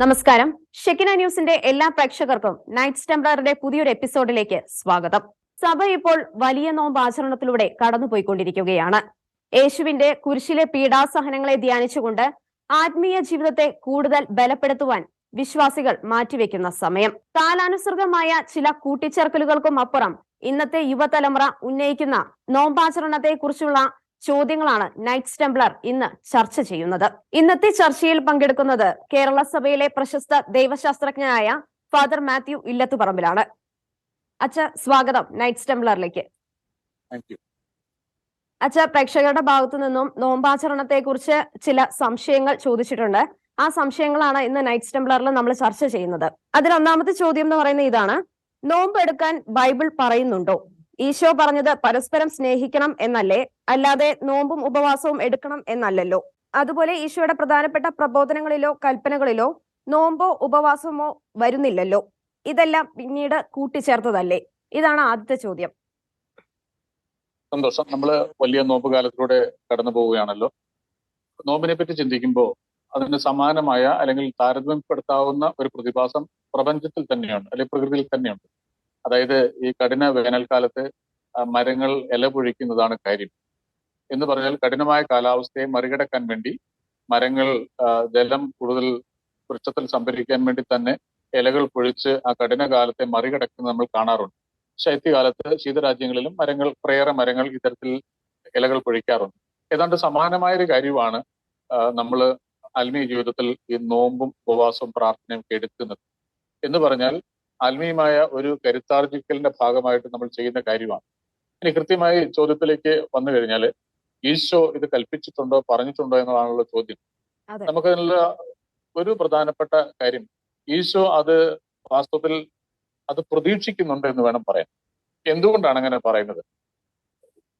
നമസ്കാരം. ഷെക്കിന ന്യൂസിന്റെ എല്ലാ പ്രേക്ഷകർക്കും നൈറ്റ് സ്റ്റംബ്ലറിന്റെ പുതിയൊരു എപ്പിസോഡിലേക്ക് സ്വാഗതം. സഭ ഇപ്പോൾ വലിയ നോമ്പ് ആചരണത്തിലൂടെ കടന്നുപോയിക്കൊണ്ടിരിക്കുകയാണ്. യേശുവിന്റെ കുരിശിലെ പീഡാസഹനങ്ങളെ ധ്യാനിച്ചുകൊണ്ട് ആത്മീയ ജീവിതത്തെ കൂടുതൽ ബലപ്പെടുത്തുവാൻ വിശ്വാസികൾ മാറ്റിവെക്കുന്ന സമയം. കാലാനുസൃതമായ ചില കൂട്ടിച്ചേർക്കലുകൾക്കും അപ്പുറം ഇന്നത്തെ യുവതലമുറ ഉന്നയിക്കുന്ന നോമ്പാചരണത്തെ കുറിച്ചുള്ള ചോദ്യങ്ങളാണ് നൈറ്റ്സ് ടെംപ്ലർ ഇന്ന് ചർച്ച ചെയ്യുന്നത്. ഇന്നത്തെ ചർച്ചയിൽ പങ്കെടുക്കുന്നത് കേരള സഭയിലെ പ്രശസ്ത ദൈവശാസ്ത്രജ്ഞനായ ഫാദർ മാത്യു ഇല്ലത്തുപറമ്പിലാണ്. അച്ഛ സ്വാഗതം നൈറ്റ്സ് ടെംപ്ലറിലേക്ക് അച്ഛ പ്രേക്ഷകരുടെ ഭാഗത്തു നിന്നും നോമ്പാചരണത്തെ കുറിച്ച് ചില സംശയങ്ങൾ ചോദിച്ചിട്ടുണ്ട്. ആ സംശയങ്ങളാണ് ഇന്ന് നൈറ്റ് ടെംപ്ലറിൽ നമ്മൾ ചർച്ച ചെയ്യുന്നത്. അതിൽ ഒന്നാമത്തെ ചോദ്യം എന്ന് പറയുന്നത് ഇതാണ്. നോമ്പ് എടുക്കാൻ ബൈബിൾ പറയുന്നുണ്ടോ? ഈശോ പറഞ്ഞത് പരസ്പരം സ്നേഹിക്കണം എന്നല്ലേ? അല്ലാതെ നോമ്പും ഉപവാസവും എടുക്കണം എന്നല്ലല്ലോ. അതുപോലെ ഈശോയുടെ പ്രധാനപ്പെട്ട പ്രബോധനങ്ങളിലോ കൽപ്പനകളിലോ നോമ്പോ ഉപവാസമോ വരുന്നില്ലല്ലോ. ഇതെല്ലാം പിന്നീട് കൂട്ടിച്ചേർത്തതല്ലേ? ഇതാണ് ആദ്യത്തെ ചോദ്യം. സന്തോഷം. നമ്മൾ വലിയ നോമ്പ് കാലത്തിലൂടെ കടന്നു പോവുകയാണല്ലോ. നോമ്പിനെ പറ്റി ചിന്തിക്കുമ്പോൾ അതിന് സമാനമായ അല്ലെങ്കിൽ താരതമ്യപ്പെടുത്താവുന്ന ഒരു പ്രതിഭാസം പ്രപഞ്ചത്തിൽ തന്നെയുണ്ട്. അല്ലെങ്കിൽ പ്രകൃതിയിൽ തന്നെയുണ്ട്. അതായത് ഈ കഠിന വേനൽക്കാലത്ത് മരങ്ങൾ ഇല പൊഴിക്കുന്നതാണ് കാര്യം. എന്ന് പറഞ്ഞാൽ കഠിനമായ കാലാവസ്ഥയെ മറികടക്കാൻ വേണ്ടി മരങ്ങൾ ജലം കൂടുതൽ വൃക്ഷത്തിൽ സംഭരിക്കാൻ വേണ്ടി തന്നെ ഇലകൾ പൊഴിച്ച് ആ കഠിന കാലത്തെ മറികടക്കുന്നത് നമ്മൾ കാണാറുണ്ട്. ശൈത്യകാലത്ത് ശീതരാജ്യങ്ങളിലും മരങ്ങൾ പ്രേറെ മരങ്ങൾ ഇത്തരത്തിൽ ഇലകൾ പൊഴിക്കാറുണ്ട്. ഏതാണ്ട് സമാനമായ ഒരു കാര്യമാണ് നമ്മൾ ആത്മീയ ജീവിതത്തിൽ ഈ നോമ്പും ഉപവാസവും പ്രാർത്ഥനയും ഒക്കെ എടുക്കുന്നത്. എന്ന് പറഞ്ഞാൽ ആത്മീയമായ ഒരു കരുത്താർജിക്കലിന്റെ ഭാഗമായിട്ട് നമ്മൾ ചെയ്യുന്ന കാര്യമാണ്. ഇനി കൃത്യമായി ചോദ്യത്തിലേക്ക് വന്നു കഴിഞ്ഞാൽ ഈശോ ഇത് കൽപ്പിച്ചിട്ടുണ്ടോ പറഞ്ഞിട്ടുണ്ടോ എന്നതാണുള്ള ചോദ്യം. നമുക്കതിനുള്ള ഒരു പ്രധാനപ്പെട്ട കാര്യം ഈശോ അത് വാസ്തവത്തിൽ അത് പ്രതീക്ഷിക്കുന്നുണ്ട് എന്ന് വേണം പറയാൻ. എന്തുകൊണ്ടാണ് അങ്ങനെ പറയുന്നത്?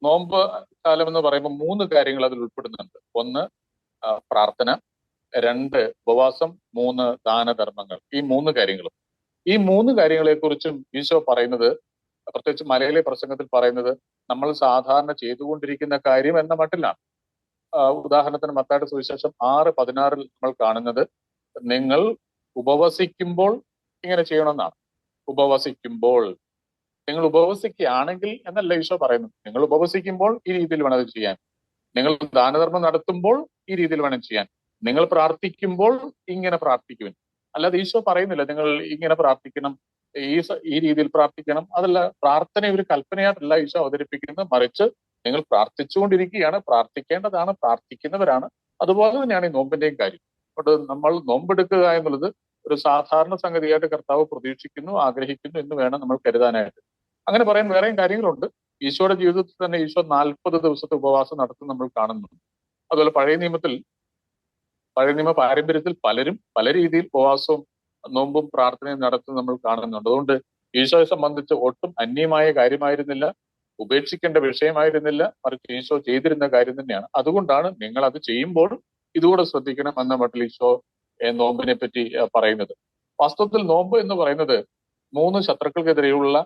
നോമ്പ് കാലം എന്ന് പറയുമ്പോൾ മൂന്ന് കാര്യങ്ങൾ അതിൽ ഉൾപ്പെടുന്നുണ്ട്. ഒന്ന് പ്രാർത്ഥന. രണ്ട് ഉപവാസം. മൂന്ന് ദാനധർമ്മങ്ങൾ. ഈ മൂന്ന് കാര്യങ്ങളും. ഈ മൂന്ന് കാര്യങ്ങളെ കുറിച്ചും ഈശോ പറയുന്നത് പ്രത്യേകിച്ച് മലയിലെ പ്രസംഗത്തിൽ പറയുന്നത് നമ്മൾ സാധാരണ ചെയ്തുകൊണ്ടിരിക്കുന്ന കാര്യം എന്ന മട്ടിലാണ്. ഉദാഹരണത്തിന് മത്തായുടെ സുവിശേഷം ആറ് പതിനാറിൽ നമ്മൾ കാണുന്നത് നിങ്ങൾ ഉപവസിക്കുമ്പോൾ ഇങ്ങനെ ചെയ്യണമെന്നാണ്. ഉപവസിക്കുമ്പോൾ. നിങ്ങൾ ഉപവസിക്കുകയാണെങ്കിൽ എന്നല്ല ഈശോ പറയുന്നത്. നിങ്ങൾ ഉപവസിക്കുമ്പോൾ ഈ രീതിയിൽ വേണം അത് ചെയ്യാൻ. നിങ്ങൾ ദാനധർമ്മം നടത്തുമ്പോൾ ഈ രീതിയിൽ വേണം ചെയ്യാൻ. നിങ്ങൾ പ്രാർത്ഥിക്കുമ്പോൾ ഇങ്ങനെ പ്രാർത്ഥിക്കുവിൻ. അല്ലാതെ ഈശോ പറയുന്നില്ല നിങ്ങൾ ഇങ്ങനെ പ്രാർത്ഥിക്കണം ഈ ഈ രീതിയിൽ പ്രാർത്ഥിക്കണം. അതല്ല പ്രാർത്ഥന ഒരു കൽപ്പനയായിട്ടല്ല ഈശോ അവതരിപ്പിക്കുന്നത്. മറിച്ച് നിങ്ങൾ പ്രാർത്ഥിച്ചുകൊണ്ടിരിക്കുകയാണ് പ്രാർത്ഥിക്കേണ്ടതാണ് പ്രാർത്ഥിക്കുന്നവരാണ്. അതുപോലെ തന്നെയാണ് ഈ നോമ്പിന്റെയും കാര്യം. അതുകൊണ്ട് നമ്മൾ നോമ്പെടുക്കുക എന്നുള്ളത് ഒരു സാധാരണ സംഗതിയായിട്ട് കർത്താവ് പ്രതീക്ഷിക്കുന്നു ആഗ്രഹിക്കുന്നു എന്ന് വേണം നമ്മൾ കരുതാനായിട്ട്. അങ്ങനെ പറയാൻ വേറെയും കാര്യങ്ങളുണ്ട്. ഈശോയുടെ ജീവിതത്തിൽ തന്നെ ഈശോ നാൽപ്പത് ദിവസത്തെ ഉപവാസം നടത്തും നമ്മൾ കാണുന്നുണ്ട്. അതുപോലെ പഴയ നിയമത്തിൽ പഴയ നിയമ പാരമ്പര്യത്തിൽ പലരും പല രീതിയിൽ ഉപവാസവും നോമ്പും പ്രാർത്ഥനയും നടത്തുന്നത് നമ്മൾ കാണുന്നുണ്ട്. അതുകൊണ്ട് ഈശോയെ സംബന്ധിച്ച് ഒട്ടും അന്യമായ കാര്യമായിരുന്നില്ല ഉപേക്ഷിക്കേണ്ട വിഷയമായിരുന്നില്ല മറിച്ച് ഈശോ ചെയ്തിരുന്ന കാര്യം തന്നെയാണ്. അതുകൊണ്ടാണ് നിങ്ങൾ അത് ചെയ്യുമ്പോൾ ഇതുകൂടെ ശ്രദ്ധിക്കണം എന്ന മട്ടിൽ ഈശോ നോമ്പിനെ പറ്റി പറയുന്നത്. വാസ്തവത്തിൽ നോമ്പ് എന്ന് പറയുന്നത് മൂന്ന് ശത്രുക്കൾക്കെതിരെയുള്ള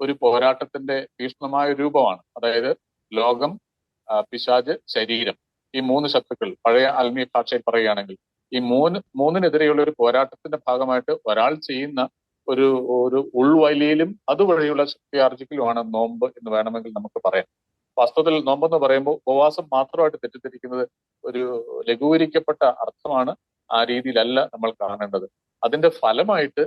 ഒരു പോരാട്ടത്തിന്റെ തീക്ഷ്ണമായ രൂപമാണ്. അതായത് ലോകം പിശാജ് ശരീരം. ഈ മൂന്ന് ശത്രുക്കൾ പഴയ ആത്മീയ ഭാഷയിൽ പറയുകയാണെങ്കിൽ ഈ മൂന്ന് മൂന്നിനെതിരെയുള്ള ഒരു പോരാട്ടത്തിന്റെ ഭാഗമായിട്ട് ഒരാൾ ചെയ്യുന്ന ഒരു ഒരു ഉൾവലിയിലും അതുവഴിയുള്ള ശക്തിയാർജിക്കലുമാണ് നോമ്പ് എന്ന് വേണമെങ്കിൽ നമുക്ക് പറയാം. വാസ്തവത്തിൽ നോമ്പ് എന്ന് പറയുമ്പോൾ ഉപവാസം മാത്രമായിട്ട് തെറ്റിദ്ധരിക്കുന്നത് ഒരു ലഘൂകരിക്കപ്പെട്ട അർത്ഥമാണ് ആ രീതിയിലല്ല നമ്മൾ കാണേണ്ടത്. അതിന്റെ ഫലമായിട്ട്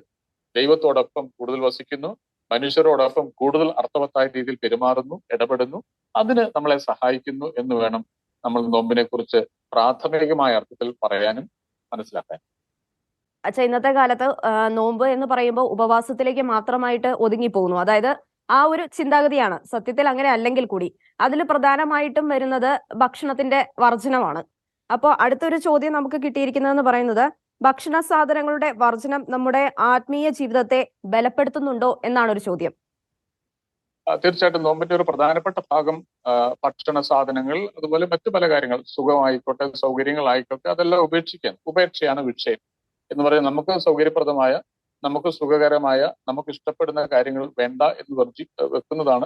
ദൈവത്തോടൊപ്പം കൂടുതൽ വസിക്കുന്നു മനുഷ്യരോടൊപ്പം കൂടുതൽ അർത്ഥവത്തായ രീതിയിൽ പെരുമാറുന്നു ഇടപെടുന്നു അതിന് നമ്മളെ സഹായിക്കുന്നു എന്ന് വേണം നമ്മൾ നോമ്പിനെ കുറിച്ച് പ്രാഥമികമായ അർത്ഥത്തിൽ പറയാനും മനസ്സിലാക്കാനും അച്ഛാ ഇന്നത്തെ കാലത്ത് നോമ്പ് എന്ന് പറയുമ്പോൾ ഉപവാസത്തിലേക്ക് മാത്രമായിട്ട് ഒതുങ്ങി പോകുന്നു അതായത് ആ ഒരു ചിന്താഗതിയാണ്. സത്യത്തിൽ അങ്ങനെ അല്ലെങ്കിൽ കൂടി. അതിൽ പ്രധാനമായിട്ടും വരുന്നത് ഭക്ഷണത്തിന്റെ വർജനമാണ്. അപ്പോൾ അടുത്തൊരു ചോദ്യം നമുക്ക് കിട്ടിയിരിക്കുന്നതെന്ന് പറയുന്നത് ഭക്ഷണ സാധനങ്ങളുടെ വർജനം നമ്മുടെ ആത്മീയ ജീവിതത്തെ ബലപ്പെടുത്തുന്നുണ്ടോ എന്നാണ് ഒരു ചോദ്യം. തീർച്ചയായിട്ടും. നോമ്പിന്റെ ഒരു പ്രധാനപ്പെട്ട ഭാഗം ഭക്ഷണ സാധനങ്ങൾ അതുപോലെ മറ്റു പല കാര്യങ്ങൾ സുഖമായിക്കോട്ടെ സൗകര്യങ്ങളായിക്കോട്ടെ അതെല്ലാം ഉപേക്ഷിക്കാൻ ഉപേക്ഷയാണ് വിഷയം എന്ന് പറയുന്നത് നമുക്ക് സൗകര്യപ്രദമായ നമുക്ക് സുഖകരമായ നമുക്ക് ഇഷ്ടപ്പെടുന്ന കാര്യങ്ങൾ വേണ്ട എന്ന് വർജി വെക്കുന്നതാണ്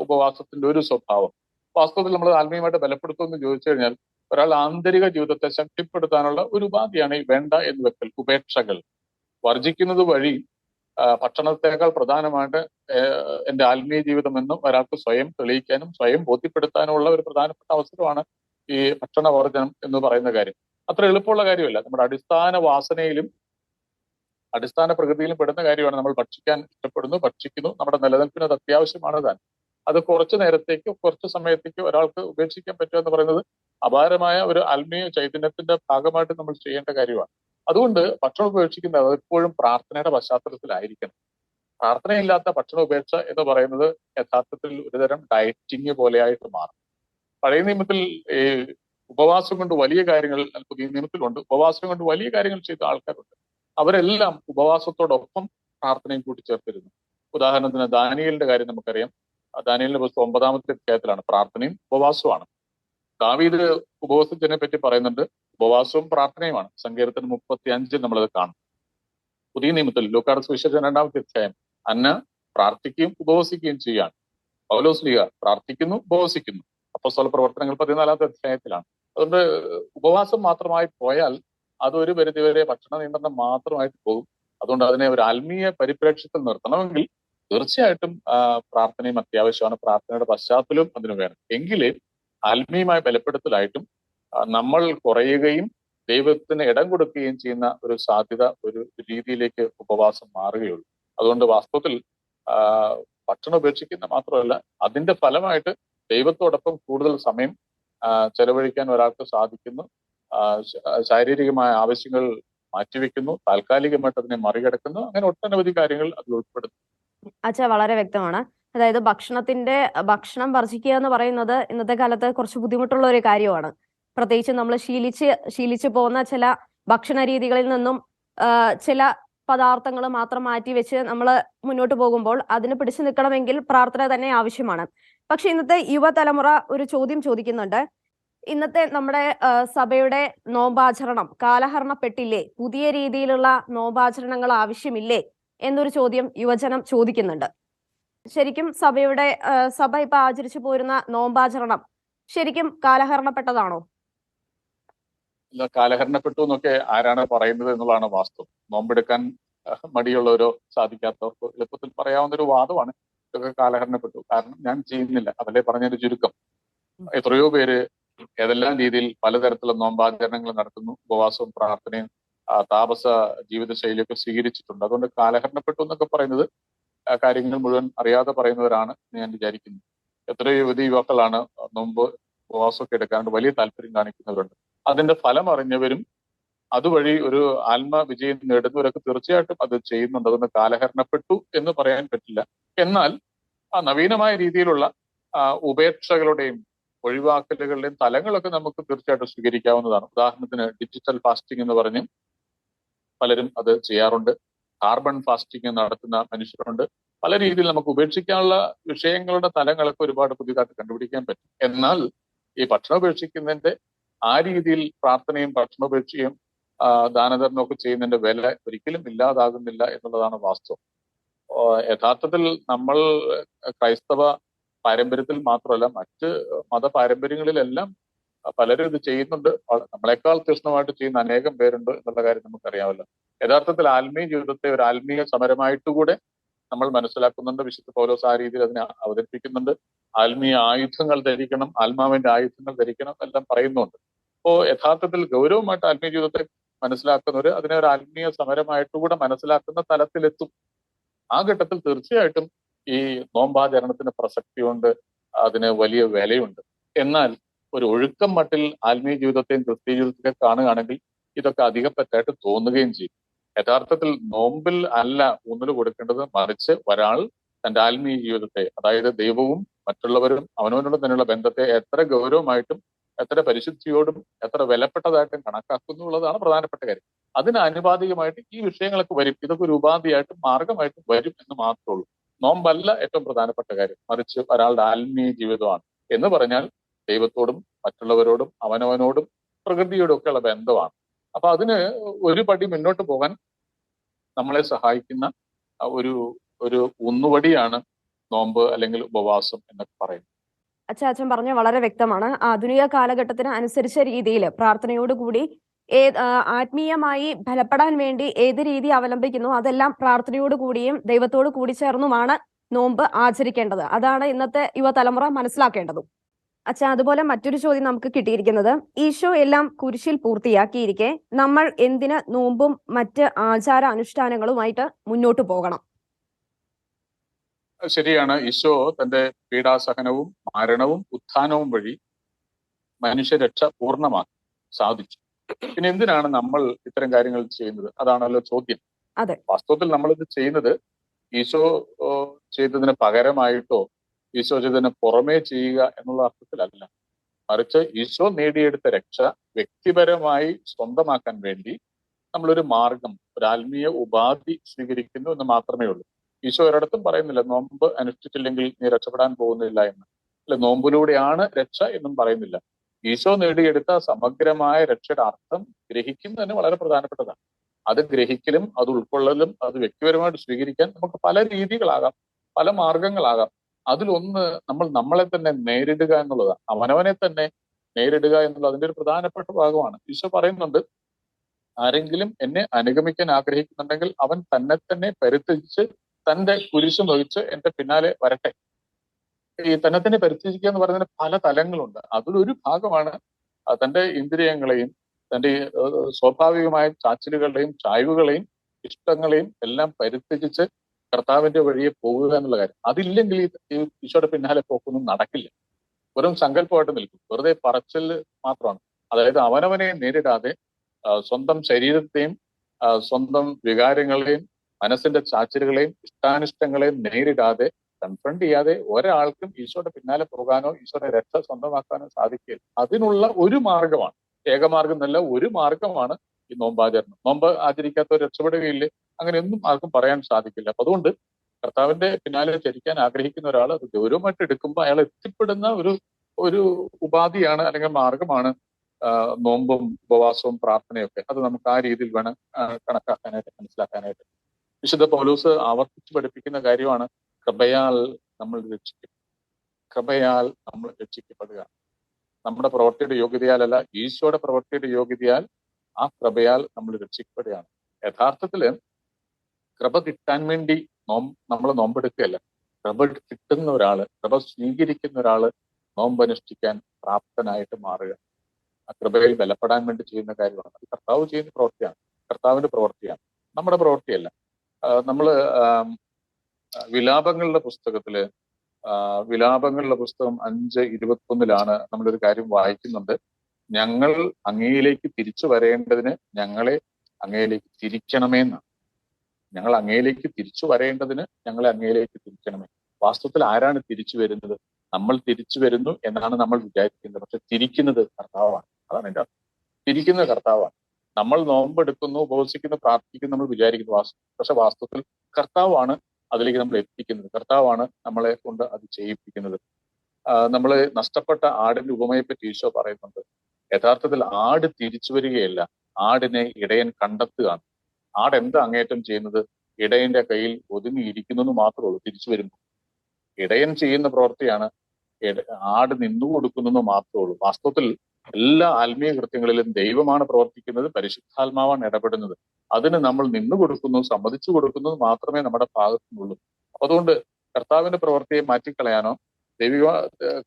ഉപവാസത്തിന്റെ ഒരു സ്വഭാവം. വാസ്തവത്തിൽ നമ്മൾ ആത്മീയമായിട്ട് ബലപ്പെടുത്തുമെന്ന് ചോദിച്ചു കഴിഞ്ഞാൽ ഒരാൾ ആന്തരിക ജീവിതത്തെ ശക്തിപ്പെടുത്താനുള്ള ഒരു ഉപാധിയാണ് ഈ വേണ്ട എന്ന് വെക്കൽ ഉപേക്ഷകൾ. വർജിക്കുന്നത് വഴി ഭക്ഷണത്തെക്കാൾ പ്രധാനമായിട്ട് എന്റെ ആത്മീയ ജീവിതം എന്നും ഒരാൾക്ക് സ്വയം തെളിയിക്കാനും സ്വയം ബോധ്യപ്പെടുത്താനുമുള്ള ഒരു പ്രധാനപ്പെട്ട അവസരമാണ് ഈ ഭക്ഷണവർജനം എന്ന് പറയുന്ന കാര്യം. അത്ര എളുപ്പമുള്ള കാര്യമല്ല. നമ്മുടെ അടിസ്ഥാന വാസനയിലും അടിസ്ഥാന പ്രകൃതിയിലും പെടുന്ന കാര്യമാണ് നമ്മൾ ഭക്ഷിക്കാൻ ഇഷ്ടപ്പെടുന്നു ഭക്ഷിക്കുന്നു. നമ്മുടെ നിലനിൽപ്പിന് അത് അത്യാവശ്യമാണ് താൻ. അത് കുറച്ചു നേരത്തേക്ക് കുറച്ച് സമയത്തേക്ക് ഒരാൾക്ക് ഉപേക്ഷിക്കാൻ പറ്റുക എന്ന് പറയുന്നത് അപാരമായ ഒരു ആത്മീയ ചൈതന്യത്തിന്റെ ഭാഗമായിട്ട് നമ്മൾ ചെയ്യേണ്ട കാര്യമാണ്. അതുകൊണ്ട് ഭക്ഷണം ഉപേക്ഷിക്കുന്ന എപ്പോഴും പ്രാർത്ഥനയുടെ പശ്ചാത്തലത്തിലായിരിക്കണം. പ്രാർത്ഥനയില്ലാത്ത ഭക്ഷണ ഉപേക്ഷ എന്ന് പറയുന്നത് യഥാർത്ഥത്തിൽ ഒരുതരം ഡയറ്റിങ് പോലെയായിട്ട് മാറും. പഴയ നിയമത്തിൽ ഈ ഉപവാസം കൊണ്ട് വലിയ കാര്യങ്ങൾ പുതിയ നിയമത്തിലുണ്ട്. ഉപവാസം കൊണ്ട് വലിയ കാര്യങ്ങൾ ചെയ്ത ആൾക്കാരുണ്ട്. അവരെല്ലാം ഉപവാസത്തോടൊപ്പം പ്രാർത്ഥനയും കൂട്ടിച്ചേർത്തിരുന്നു ഉദാഹരണത്തിന് ദാനിയലിന്റെ കാര്യം നമുക്കറിയാം. ദാനിയലിന്റെ പുസ്തകം ഒമ്പതാമത്തെ അധ്യായത്തിലാണ്. പ്രാർത്ഥനയും ഉപവാസവുമാണ്. ദാവീദ് ഉപവാസത്തിനെ പറ്റി പറയുന്നുണ്ട്. ഉപവാസവും പ്രാർത്ഥനയുമാണ്. സങ്കീർത്തനം മുപ്പത്തി അഞ്ചിൽ നമ്മളത് കാണും. പുതിയ നിയമത്തിൽ ലൂക്കാട് സുവിശേഷം രണ്ടാമത്തെ അധ്യായം. അന്ന പ്രാർത്ഥിക്കുകയും ഉപവസിക്കുകയും ചെയ്യാണ് പൗലോസ് ലീഗ പ്രാർത്ഥിക്കുന്നു ഉപവസിക്കുന്നു. അപ്പോസ്തല പ്രവർത്തനങ്ങൾ പതിനാലാമത്തെ അധ്യായത്തിലാണ്. അതുകൊണ്ട് ഉപവാസം മാത്രമായി പോയാൽ അത് ഒരു പരിധിവരെ ഭക്ഷണ നിയന്ത്രണം മാത്രമായിട്ട് പോകും. അതുകൊണ്ട് അതിനെ ഒരു ആത്മീയ പരിപ്രേക്ഷ്യത്തിൽ നിർത്തണമെങ്കിൽ തീർച്ചയായിട്ടും പ്രാർത്ഥനയും അത്യാവശ്യമാണ്. പ്രാർത്ഥനയുടെ പശ്ചാത്തലവും അതിന് വേണം എങ്കിലേ ആത്മീയമായ ബലപ്പെടുത്തലായിട്ടും നമ്മൾ കുറയുകയും ദൈവത്തിന് ഇടം കൊടുക്കുകയും ചെയ്യുന്ന ഒരു സാധ്യത ഒരു രീതിയിലേക്ക് ഉപവാസം മാറുകയുള്ളൂ. അതുകൊണ്ട് വാസ്തവത്തിൽ ഭക്ഷണം ഉപേക്ഷിക്കുന്ന മാത്രമല്ല അതിന്റെ ഫലമായിട്ട് ദൈവത്തോടൊപ്പം കൂടുതൽ സമയം ചെലവഴിക്കാൻ ഒരാൾക്ക് സാധിക്കുന്നു. ശാരീരികമായ ആവശ്യങ്ങൾ മാറ്റിവെക്കുന്നു താൽക്കാലികമായിട്ട് അതിനെ മറികടക്കുന്നു അങ്ങനെ ഒട്ടനവധി കാര്യങ്ങൾ അതിൽ ഉൾപ്പെടുന്നു. അച്ഛാ വളരെ വ്യക്തമാണ്. അതായത് ഭക്ഷണത്തിന്റെ ഭക്ഷണം വർജിക്കുക എന്ന് പറയുന്നത് ഇന്നത്തെ കാലത്ത് കുറച്ച് ബുദ്ധിമുട്ടുള്ള ഒരു കാര്യമാണ്. പ്രത്യേകിച്ച് നമ്മൾ ശീലിച്ച് ശീലിച്ചു പോകുന്ന ചില ഭക്ഷണ രീതികളിൽ നിന്നും ചില പദാർത്ഥങ്ങൾ മാത്രം മാറ്റി വെച്ച് നമ്മൾ മുന്നോട്ട് പോകുമ്പോൾ അതിന് പിടിച്ചു നിൽക്കണമെങ്കിൽ പ്രാർത്ഥന തന്നെ ആവശ്യമാണ്. പക്ഷെ ഇന്നത്തെ യുവതലമുറ ഒരു ചോദ്യം ചോദിക്കുന്നുണ്ട്. ഇന്നത്തെ നമ്മുടെ സഭയുടെ നോമ്പാചരണം കാലഹരണപ്പെട്ടില്ലേ? പുതിയ രീതിയിലുള്ള നോമ്പാചരണങ്ങൾ ആവശ്യമില്ലേ? എന്നൊരു ചോദ്യം യുവജനം ചോദിക്കുന്നുണ്ട്. ശരിക്കും സഭയുടെ സഭ ഇപ്പൊ ആചരിച്ചു പോരുന്ന നോമ്പാചരണം ശരിക്കും കാലഹരണപ്പെട്ടതാണോ? കാലഹരണപ്പെട്ടു എന്നൊക്കെ ആരാണ് പറയുന്നത് എന്നുള്ളതാണ് വാസ്തവം. നോമ്പെടുക്കാൻ മടിയുള്ളവരോ സാധിക്കാത്തവർക്കോ എളുപ്പത്തിൽ പറയാവുന്ന ഒരു വാദമാണ് ഇതൊക്കെ കാലഹരണപ്പെട്ടു. കാരണം ഞാൻ ചെയ്യുന്നില്ല. അതല്ലേ പറഞ്ഞൊരു ചുരുക്കം. എത്രയോ പേര് ഏതെല്ലാം രീതിയിൽ പലതരത്തിലുള്ള നോമ്പാചരണങ്ങൾ നടത്തുന്നു ഉപവാസവും പ്രാർത്ഥനയും താപസ ജീവിതശൈലിയൊക്കെ സ്വീകരിച്ചിട്ടുണ്ട്. അതുകൊണ്ട് കാലഹരണപ്പെട്ടു എന്നൊക്കെ പറയുന്നത് കാര്യങ്ങൾ മുഴുവൻ അറിയാതെ പറയുന്നവരാണ് ഞാൻ വിചാരിക്കുന്നു. എത്രയോ യുവതി യുവാക്കളാണ് നോമ്പ് ഉപവാസമൊക്കെ എടുക്കാണ്ട് വലിയ താല്പര്യം കാണിക്കുന്നവരുണ്ട്. അതിന്റെ ഫലം അറിഞ്ഞവരും അതുവഴി ഒരു ആത്മ വിജയം നേടുന്നവരൊക്കെ തീർച്ചയായിട്ടും അത് ചെയ്യുന്നുണ്ട്. അതൊന്ന് കാലഹരണപ്പെട്ടു എന്ന് പറയാൻ പറ്റില്ല. എന്നാൽ ആ നവീനമായ രീതിയിലുള്ള ഉപേക്ഷകളുടെയും ഒഴിവാക്കലുകളുടെയും തലങ്ങളൊക്കെ നമുക്ക് തീർച്ചയായിട്ടും സ്വീകരിക്കാവുന്നതാണ്. ഉദാഹരണത്തിന് ഡിജിറ്റൽ ഫാസ്റ്റിംഗ് എന്ന് പറഞ്ഞ് പലരും അത് ചെയ്യാറുണ്ട്. കാർബൺ ഫാസ്റ്റിംഗ് നടത്തുന്ന മനുഷ്യരുണ്ട്. പല രീതിയിൽ നമുക്ക് ഉപേക്ഷിക്കാനുള്ള വിഷയങ്ങളുടെ തലങ്ങളൊക്കെ ഒരുപാട് പുതിയതായിട്ട് കണ്ടുപിടിക്കാൻ പറ്റും. എന്നാൽ ഈ ഭക്ഷണം ഉപേക്ഷിക്കുന്നതിന്റെ ആ രീതിയിൽ പ്രാർത്ഥനയും ഭക്ഷണോപേക്ഷയും ദാനധർമ്മം ഒക്കെ ചെയ്യുന്നതിന്റെ വില ഒരിക്കലും ഇല്ലാതാകുന്നില്ല എന്നുള്ളതാണ് വാസ്തവം. യഥാർത്ഥത്തിൽ നമ്മൾ ക്രൈസ്തവ പാരമ്പര്യത്തിൽ മാത്രമല്ല മറ്റ് മത പാരമ്പര്യങ്ങളിലെല്ലാം പലരും ഇത് ചെയ്യുന്നുണ്ട്. നമ്മളെക്കാൾ തീഷ്ണമായിട്ട് ചെയ്യുന്ന അനേകം പേരുണ്ട് എന്നുള്ള കാര്യം നമുക്കറിയാമല്ലോ. യഥാർത്ഥത്തിൽ ആത്മീയ ജീവിതത്തെ ഒരു ആത്മീയ സമരമായിട്ടുകൂടെ നമ്മൾ മനസ്സിലാക്കുന്നുണ്ട്. വിശുദ്ധ പൗലോസ് ആ രീതിയിൽ അതിനെ അവതരിപ്പിക്കുന്നുണ്ട്. ആത്മീയ ആയുധങ്ങൾ ധരിക്കണം ആത്മാവിന്റെ ആയുധങ്ങൾ ധരിക്കണം എല്ലാം പറയുന്നുണ്ട്. അപ്പോ യഥാർത്ഥത്തിൽ ഗൗരവമായിട്ട് ആത്മീയ ജീവിതത്തെ മനസ്സിലാക്കുന്നവർ അതിനെ ഒരു ആത്മീയ സമരമായിട്ടുകൂടെ മനസ്സിലാക്കുന്ന തലത്തിലെത്തും. ആ ഘട്ടത്തിൽ തീർച്ചയായിട്ടും ഈ നോമ്പാചരണത്തിന് പ്രസക്തിയുണ്ട് അതിന് വലിയ വിലയുണ്ട്. എന്നാൽ ഒരു ഒഴുക്കം മട്ടിൽ ആത്മീയ ജീവിതത്തെയും ക്രിസ്തീയ ജീവിതത്തെയും കാണുകയാണെങ്കിൽ ഇതൊക്കെ അധികപ്പറ്റായിട്ട് തോന്നുകയും ചെയ്യും. യഥാർത്ഥത്തിൽ നോമ്പിൽ അല്ല ഊന്നൽ കൊടുക്കേണ്ടത് മറിച്ച് ഒരാൾ തന്റെ ആത്മീയ ജീവിതത്തെ അതായത് ദൈവവും മറ്റുള്ളവരും അവനവനോട് തന്നെയുള്ള ബന്ധത്തെ എത്ര ഗൗരവമായിട്ടും എത്ര പരിശുദ്ധിയോടും എത്ര വിലപ്പെട്ടതായിട്ടും കണക്കാക്കുന്നു എന്നുള്ളതാണ് പ്രധാനപ്പെട്ട കാര്യം. അതിന് ആനുപാതികമായിട്ട് ഈ വിഷയങ്ങളൊക്കെ വരും. ഇതൊക്കെ ഒരു ഉപാധിയായിട്ടും മാർഗമായിട്ടും വരും എന്ന് മാത്രമേ ഉള്ളൂ. നോമ്പല്ല ഏറ്റവും പ്രധാനപ്പെട്ട കാര്യം. മറിച്ച് ഒരാളുടെ ആത്മീയ ജീവിതമാണ്. എന്ന് പറഞ്ഞാൽ ദൈവത്തോടും മറ്റുള്ളവരോടും അവനവനോടും പ്രകൃതിയോടും ഒക്കെയുള്ള ബന്ധമാണ്. അപ്പൊ അതിന് ഒരു പടി മുന്നോട്ട് പോകാൻ നമ്മളെ സഹായിക്കുന്ന ഒരു ഒരു ഊന്നുവടിയാണ് നോമ്പ് അല്ലെങ്കിൽ ഉപവാസം എന്നൊക്കെ പറയുന്നത്. അച്ഛൻ അച്ഛൻ പറഞ്ഞ വളരെ വ്യക്തമാണ്. ആധുനിക കാലഘട്ടത്തിന് അനുസരിച്ച രീതിയിൽ പ്രാർത്ഥനയോടുകൂടി ഏ ആത്മീയമായി ഫലപ്പെടാൻ വേണ്ടി ഏത് രീതി അവലംബിക്കുന്നു അതെല്ലാം പ്രാർത്ഥനയോട് കൂടിയും ദൈവത്തോട് കൂടി ചേർന്നുമാണ് നോമ്പ് ആചരിക്കേണ്ടത്. അതാണ് ഇന്നത്തെ യുവതലമുറ മനസ്സിലാക്കേണ്ടതും. അച്ഛാ അതുപോലെ മറ്റൊരു ചോദ്യം നമുക്ക് കിട്ടിയിരിക്കുന്നത്. ഈശോ എല്ലാം കുരിശിൽ പൂർത്തിയാക്കിയിരിക്കെ. നമ്മൾ എന്തിന് നോമ്പും മറ്റ് ആചാര അനുഷ്ഠാനങ്ങളുമായിട്ട് മുന്നോട്ട് പോകണം? ശരിയാണ്. ഈശോ തന്റെ പീഡാസഹനവും മരണവും ഉത്ഥാനവും വഴി മനുഷ്യരക്ഷ പൂർണമാക്കി സാധിച്ചു. പിന്നെ എന്തിനാണ് നമ്മൾ ഇത്തരം കാര്യങ്ങൾ ചെയ്യുന്നത്? അതാണല്ലോ ചോദ്യം. അതെ. വാസ്തവത്തിൽ നമ്മളിത് ചെയ്യുന്നത് ഈശോ ചെയ്തതിന് പകരമായിട്ടോ ഈശോ ചെയ്തതിന് പുറമേ ചെയ്യുക എന്നുള്ള അർത്ഥത്തിലല്ല. മറിച്ച് ഈശോ നേടിയെടുത്ത രക്ഷ വ്യക്തിപരമായി സ്വന്തമാക്കാൻ വേണ്ടി നമ്മളൊരു മാർഗം ഒരു ആത്മീയ ഉപാധി സ്വീകരിക്കുന്നു എന്ന് മാത്രമേ ഉള്ളൂ. ഈശോ ഒരിടത്തും പറയുന്നില്ല നോമ്പ് അനുഷ്ഠിച്ചില്ലെങ്കിൽ നീ രക്ഷപ്പെടാൻ പോകുന്നില്ല എന്ന്. അല്ലെ നോമ്പിലൂടെയാണ് രക്ഷ എന്നും പറയുന്നില്ല. ഈശോ നേടിയെടുത്ത സമഗ്രമായ രക്ഷയുടെ അർത്ഥം ഗ്രഹിക്കുന്നതിന് വളരെ പ്രധാനപ്പെട്ടതാണ്. അത് ഗ്രഹിക്കലും അത് ഉൾക്കൊള്ളലും അത് വ്യക്തിപരമായിട്ട് സ്വീകരിക്കാൻ നമുക്ക് പല രീതികളാകാം പല മാർഗങ്ങളാകാം. അതിലൊന്ന് നമ്മൾ നമ്മളെ തന്നെ നേരിടുക എന്നുള്ളതാണ്. അവനവനെ തന്നെ നേരിടുക എന്നുള്ളത് അതിന്റെ ഒരു പ്രധാനപ്പെട്ട ഭാഗമാണ്. ഈശോ പറയുന്നുണ്ട് ആരെങ്കിലും എന്നെ അനുഗമിക്കാൻ ആഗ്രഹിക്കുന്നുണ്ടെങ്കിൽ അവൻ തന്നെ തന്നെ പരിത്യജിച്ച് തന്റെ കുരിശും വഹിച്ച് എന്റെ പിന്നാലെ വരട്ടെ. ഈ തന്നെ പരിത്യജിക്കുക എന്ന് പറയുന്നതിന് പല തലങ്ങളുണ്ട്. അതിലൊരു ഭാഗമാണ് തന്റെ ഇന്ദ്രിയങ്ങളെയും തന്റെ സ്വാഭാവികമായ ചാച്ചിലുകളുടെയും ചായ്വുകളെയും ഇഷ്ടങ്ങളെയും എല്ലാം പരിത്യജിച്ച് കർത്താവിന്റെ വഴിയെ പോകുക എന്നുള്ള കാര്യം. അതില്ലെങ്കിൽ ഈ ഈ ഈശോയുടെ പിന്നാലെ പോക്കൊന്നും നടക്കില്ല. വെറും സങ്കല്പമായിട്ട് നിൽക്കും. വെറുതെ പറച്ചിൽ മാത്രമാണ്. അതായത് അവനവനെ നേരിടാതെ സ്വന്തം ശരീരത്തെയും സ്വന്തം വികാരങ്ങളെയും മനസ്സിന്റെ ചാച്ചലുകളെയും ഇഷ്ടാനിഷ്ടങ്ങളെയും നേരിടാതെ കൺഫ്രണ്ട് ചെയ്യാതെ ഒരാൾക്കും ഈശോയുടെ പിന്നാലെ പോകാനോ ഈശോയുടെ രക്ഷ സ്വന്തമാക്കാനോ സാധിക്കില്ല. അതിനുള്ള ഒരു മാർഗമാണ് ഏകമാർഗം എന്നല്ല ഒരു മാർഗമാണ് ഈ നോമ്പാചരണം. നോമ്പ് ആചരിക്കാത്തവർ രക്ഷപ്പെടുകയില്ലേ? അങ്ങനെയൊന്നും ആർക്കും പറയാൻ സാധിക്കില്ല. അപ്പൊ അതുകൊണ്ട് കർത്താവിന്റെ പിന്നാലെ ചരിക്കാൻ ആഗ്രഹിക്കുന്ന ഒരാൾ അത് ഗൗരവമായിട്ട് എടുക്കുമ്പോൾ അയാൾ എത്തിപ്പെടുന്ന ഒരു ഒരു ഉപാധിയാണ് അല്ലെങ്കിൽ മാർഗമാണ് നോമ്പും ഉപവാസവും പ്രാർത്ഥനയൊക്കെ. അത് നമുക്ക് ആ രീതിയിൽ വേണം കണക്കാക്കാനായിട്ട് മനസ്സിലാക്കാനായിട്ട്. വിശുദ്ധ പൗലൂസ് ആവർത്തിച്ച് പഠിപ്പിക്കുന്ന കാര്യമാണ് കൃപയാൽ നമ്മൾ രക്ഷിക്കും കൃപയാൽ നമ്മൾ രക്ഷിക്കപ്പെടുക. നമ്മുടെ പ്രവൃത്തിയുടെ യോഗ്യതയാലല്ല ഈശോയുടെ പ്രവൃത്തിയുടെ യോഗ്യതയാൽ ആ കൃപയാൽ നമ്മൾ രക്ഷിക്കപ്പെടുകയാണ്. യഥാർത്ഥത്തിൽ കൃപ കിട്ടാൻ വേണ്ടി നോം നമ്മൾ നോമ്പെടുക്കുകയല്ല. കൃപ കിട്ടുന്ന ഒരാൾ കൃപ സ്വീകരിക്കുന്ന ഒരാൾ നോമ്പനുഷ്ഠിക്കാൻ പ്രാപ്തനായിട്ട് മാറുക. ആ കൃപയിൽ ബലപ്പെടാൻ വേണ്ടി ചെയ്യുന്ന കാര്യമാണ്. അത് കർത്താവ് ചെയ്യുന്ന പ്രവൃത്തിയാണ്. കർത്താവിന്റെ പ്രവൃത്തിയാണ്. നമ്മുടെ പ്രവൃത്തിയല്ല. ആഹ് വിലാപങ്ങളുടെ പുസ്തകത്തിൽ വിലാപങ്ങളുടെ പുസ്തകം അഞ്ച് ഇരുപത്തൊന്നിലാണ് നമ്മളൊരു കാര്യം വായിക്കുന്നുണ്ട്. ഞങ്ങൾ അങ്ങയിലേക്ക് തിരിച്ചു വരേണ്ടതിന് ഞങ്ങളെ അങ്ങയിലേക്ക് തിരിക്കണമേ എന്നാണ് ഞങ്ങൾ അങ്ങയിലേക്ക് തിരിച്ചു വരേണ്ടതിന് ഞങ്ങളെ അങ്ങയിലേക്ക് തിരിക്കണമേ. വാസ്തവത്തിൽ ആരാണ് തിരിച്ചു വരുന്നത്? നമ്മൾ തിരിച്ചു വരുന്നു എന്നാണ് നമ്മൾ വിചാരിക്കുന്നത്. പക്ഷെ തിരിക്കുന്നത് കർത്താവാണ്. അതാണ് അർത്ഥം. തിരിക്കുന്ന കർത്താവാണ്. നമ്മൾ നോമ്പെടുക്കുന്നു ഉപവസിക്കുന്നു പ്രാർത്ഥിക്കുന്നു നമ്മൾ വിചാരിക്കുന്നു വാസ്തു പക്ഷെ വാസ്തവത്തിൽ കർത്താവാണ് അതിലേക്ക് നമ്മൾ എത്തിക്കുന്നത്. കർത്താവാണ് നമ്മളെ കൊണ്ട് അത് ചെയ്യിപ്പിക്കുന്നത്. നമ്മൾ നഷ്ടപ്പെട്ട ആടിന്റെ ഉപമയെപ്പറ്റി ഈശോ പറയുന്നുണ്ട്. യഥാർത്ഥത്തിൽ ആട് തിരിച്ചു വരികയല്ല ആടിനെ ഇടയൻ കണ്ടെത്തുകയാണ്. ആട് എന്താ അങ്ങേറ്റം ചെയ്യുന്നത്? ഇടയന്റെ കയ്യിൽ ഒതുങ്ങിയിരിക്കുന്നു മാത്രമേ ഉള്ളൂ തിരിച്ചു വരുമ്പോൾ. ഇടയൻ ചെയ്യുന്ന പ്രവൃത്തിയാണ് ആട് നിന്നു കൊടുക്കുന്നു മാത്രമേ ഉള്ളൂ. വാസ്തവത്തിൽ എല്ലാ ആത്മീയ കൃത്യങ്ങളിലും ദൈവമാണ് പ്രവർത്തിക്കുന്നത് പരിശുദ്ധാത്മാവാണ് ഇടപെടുന്നത്. അതിന് നമ്മൾ നിന്നു കൊടുക്കുന്നു സമ്മതിച്ചു കൊടുക്കുന്നത് മാത്രമേ നമ്മുടെ ഭാഗത്തുനിന്നുള്ളൂ. അതുകൊണ്ട് കർത്താവിന്റെ പ്രവൃത്തിയെ മാറ്റിക്കളയാനോ ദൈവിക